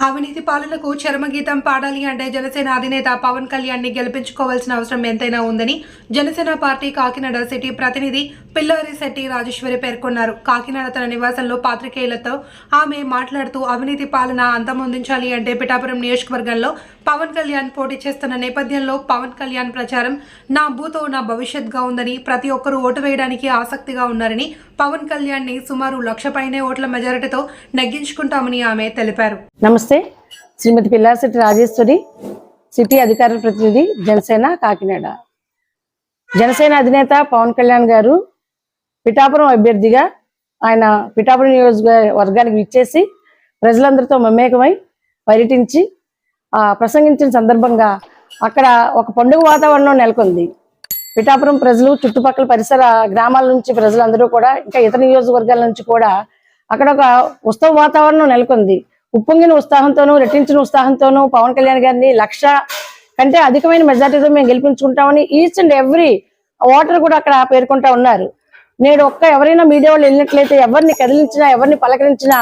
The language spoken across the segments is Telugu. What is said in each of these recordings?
అవినీతి పాలనకు చరమగీతం పాడాలి అంటే జనసేన అధినేత పవన్ కళ్యాణ్ని గెలిపించుకోవాల్సిన అవసరం ఎంతైనా ఉందని జనసేన పార్టీ కాకినాడ సిటీ ప్రతినిధి పిల్లారి శెట్టి రాజేశ్వరి పేర్కొన్నారు. కాకినాడ తన నివాసంలో పాత్రికేయులతో ఆమె మాట్లాడుతూ అవినీతి పాలన అంతమొందించాలి అంటే పిఠాపురం నియోజకవర్గంలో పవన్ కళ్యాణ్ పోటీ చేస్తున్న నేపథ్యంలో పవన్ కళ్యాణ్ ప్రచారం నా భూతో నా భవిష్యత్గా ఉందని ప్రతి ఒక్కరూ ఓటు వేయడానికి ఆసక్తిగా ఉన్నారని పవన్ కళ్యాణ్ని సుమారు లక్ష పైనే ఓట్ల మెజారిటీతో నెగ్గించుకుంటామని ఆమె తెలిపారు. నమస్తే. శ్రీమతి పిల్లాశెట్టి రాజేశ్వరి సిటీ అధికార ప్రతినిధి జనసేన కాకినాడ. జనసేన అధినేత పవన్ కళ్యాణ్ గారు పిఠాపురం అభ్యర్థిగా ఆయన పిఠాపురం నియోజకవర్గానికి విచ్చేసి ప్రజలందరితో మమేకమై పర్యటించి ప్రసంగించిన సందర్భంగా అక్కడ ఒక పండుగ వాతావరణం నెలకొంది. పిఠాపురం ప్రజలు చుట్టుపక్కల పరిసర గ్రామాల నుంచి ప్రజలందరూ కూడా ఇంకా ఇతర నియోజకవర్గాల నుంచి కూడా అక్కడ ఒక ఉత్సవ వాతావరణం నెలకొంది. ఉప్పొంగిన ఉత్సాహంతోనూ రెట్టించిన ఉత్సాహంతోనూ పవన్ కళ్యాణ్ గారిని లక్ష కంటే అధికమైన మెజార్టీతో మేము గెలిపించుకుంటామని ఈచ్ అండ్ ఎవ్రీ ఓటర్ కూడా అక్కడ పేర్కొంటా ఉన్నారు. నేడు ఒక్క ఎవరైనా మీడియా వాళ్ళు వెళ్ళినట్లయితే ఎవరిని కదిలించినా ఎవరిని పలకరించినా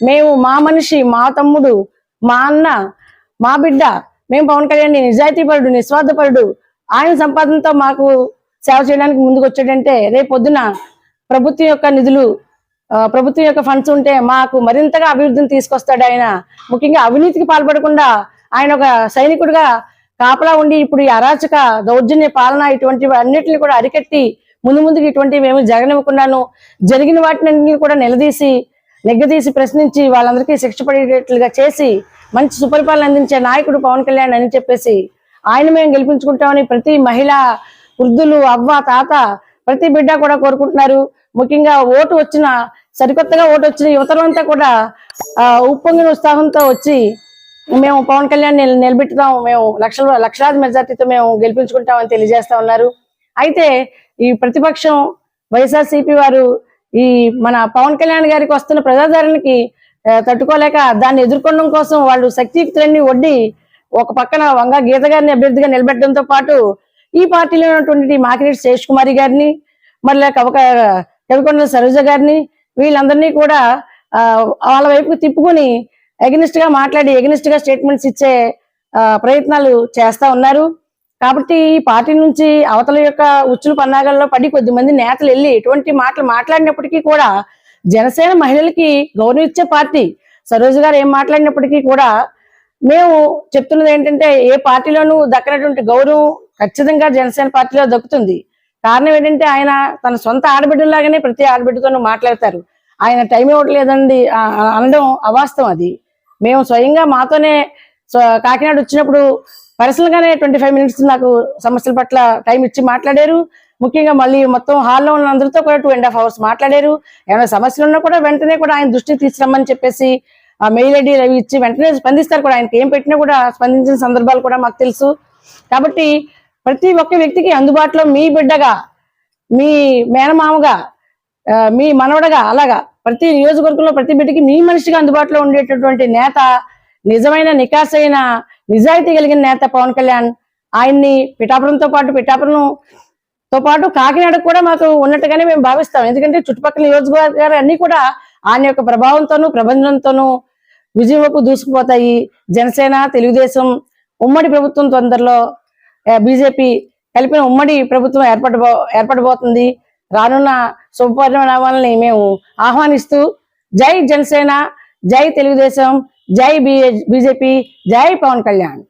మేము మా మనిషి మా తమ్ముడు మా అన్న మా బిడ్డ మేము పవన్ కళ్యాణ్ నిజాయితీపరుడు నిస్వార్థపరుడు. ఆయన సంపాదనతో మాకు సేవ చేయడానికి ముందుకు వచ్చాడంటే రేపు పొద్దున ప్రభుత్వం యొక్క నిధులు ఆ, ప్రభుత్వం యొక్క ఫండ్స్ ఉంటే మాకు మరింతగా అభివృద్ధిని తీసుకొస్తాడు ఆయన. ముఖ్యంగా అవినీతికి పాల్పడకుండా ఆయన ఒక సైనికుడిగా కాపలా ఉండి ఇప్పుడు ఈ అరాచక దౌర్జన్య పాలన ఇటువంటి అన్నిటిని కూడా అరికట్టి ముందు ముందుకు ఇటువంటివి ఏమి జరగనివ్వకుండాను జరిగిన వాటిని కూడా నిలదీసి నెగ్గదీసి ప్రశ్నించి వాళ్ళందరికీ శిక్ష పడేటట్లుగా చేసి మంచి సుపరిపాలన అందించే నాయకుడు పవన్ కళ్యాణ్ అని చెప్పేసి ఆయన మేము గెలిపించుకుంటామని ప్రతి మహిళ వృద్ధులు అవ్వ తాత ప్రతి బిడ్డ కూడా కోరుకుంటున్నారు. ముఖ్యంగా ఓటు వచ్చిన సరికొత్తగా ఓటు వచ్చిన యువతరంతా కూడా ఆ, ఉప్పొంగిన ఉత్సాహంతో వచ్చి మేము పవన్ కళ్యాణ్ నిలబెట్టుదాం మేము లక్షల లక్షలాది మెజార్టీతో మేము గెలిపించుకుంటామని తెలియజేస్తా ఉన్నారు. అయితే ఈ ప్రతిపక్షం వైఎస్ఆర్సీపీ వారు ఈ మన పవన్ కళ్యాణ్ గారికి వస్తున్న ప్రజాదరణకి తట్టుకోలేక దాన్ని ఎదుర్కొనడం కోసం వాళ్ళు శక్తియుక్తులన్నీ వడ్డి ఒక పక్కన వంగ గీత గారిని అభ్యర్థిగా నిలబెట్టడంతో పాటు ఈ పార్టీలో ఉన్నటువంటి మాకిరెడ్డి శేష్ కుమారి గారిని మళ్ళీ కవక కవికొండల సరోజ గారిని వీళ్ళందరినీ కూడా వాళ్ళ వైపుకు తిప్పుకొని ఎగనిస్ట్గా మాట్లాడి ఎగనిస్ట్గా స్టేట్మెంట్స్ ఇచ్చే ప్రయత్నాలు చేస్తా ఉన్నారు. కాబట్టి ఈ పార్టీ నుంచి అవతల యొక్క ఉచ్చుల పన్నాగల్లో పడి కొద్ది మంది నేతలు వెళ్ళి ఎటువంటి మాటలు మాట్లాడినప్పటికీ కూడా జనసేన మహిళలకి గౌరవం ఇచ్చే పార్టీ. సరోజు గారు ఏం మాట్లాడినప్పటికీ కూడా మేము చెప్తున్నది ఏంటంటే ఏ పార్టీలోనూ దక్కనటువంటి గౌరవం ఖచ్చితంగా జనసేన పార్టీలో దక్కుతుంది. కారణం ఏంటంటే ఆయన తన సొంత ఆడబిడ్డలాగానే ప్రతి ఆడబిడ్డతోనూ మాట్లాడతారు. ఆయన టైం ఇవ్వట్లేదండి అనడం అవాస్తవం అది. మేము స్వయంగా మాతోనే కాకినాడ వచ్చినప్పుడు పర్సనల్గానే ట్వంటీ ఫైవ్ మినిట్స్ నాకు సమస్యల పట్ల టైం ఇచ్చి మాట్లాడారు. ముఖ్యంగా మళ్ళీ మొత్తం హాల్లో ఉన్న అందరితో కూడా టూ అండ్ హాఫ్ అవర్స్ మాట్లాడారు. ఏమైనా సమస్యలు ఉన్నా కూడా వెంటనే కూడా ఆయన దృష్టికి తీసుకురమ్మని చెప్పేసి ఆ మెయిల్ ఐడి అవి ఇచ్చి వెంటనే స్పందిస్తారు కూడా. ఆయనకి ఏం పెట్టినా కూడా స్పందించిన సందర్భాలు కూడా మాకు తెలుసు. కాబట్టి ప్రతి ఒక్క వ్యక్తికి అందుబాటులో మీ బిడ్డగా మీ మేనమామగా మీ మనవడగా అలాగా ప్రతి నియోజకవర్గంలో ప్రతి బిడ్డకి మీ మనిషిగా అందుబాటులో ఉండేటటువంటి నేత నిజమైన నికాసైన నిజాయితీ కలిగిన నేత పవన్ కళ్యాణ్ ఆయన్ని పిఠాపురంతో పాటు పిఠాపురం తో పాటు కాకినాడ కూడా మాకు ఉన్నట్టుగానే మేము భావిస్తాం. ఎందుకంటే చుట్టుపక్కల నియోజకవర్గాలు అన్ని కూడా ఆయన యొక్క ప్రభావంతోనూ ప్రబంధంతోనూ విజయం వైపు దూసుకుపోతాయి. జనసేన తెలుగుదేశం ఉమ్మడి ప్రభుత్వం తొందరలో బీజేపీ కలిపిన ఉమ్మడి ప్రభుత్వం ఏర్పడబో ఏర్పడబోతుంది. రానున్న శుభపరిణామాలని మేము ఆహ్వానిస్తూ జై జనసేన జై తెలుగుదేశం జై బీజేపీ జై పవన్ కళ్యాణ్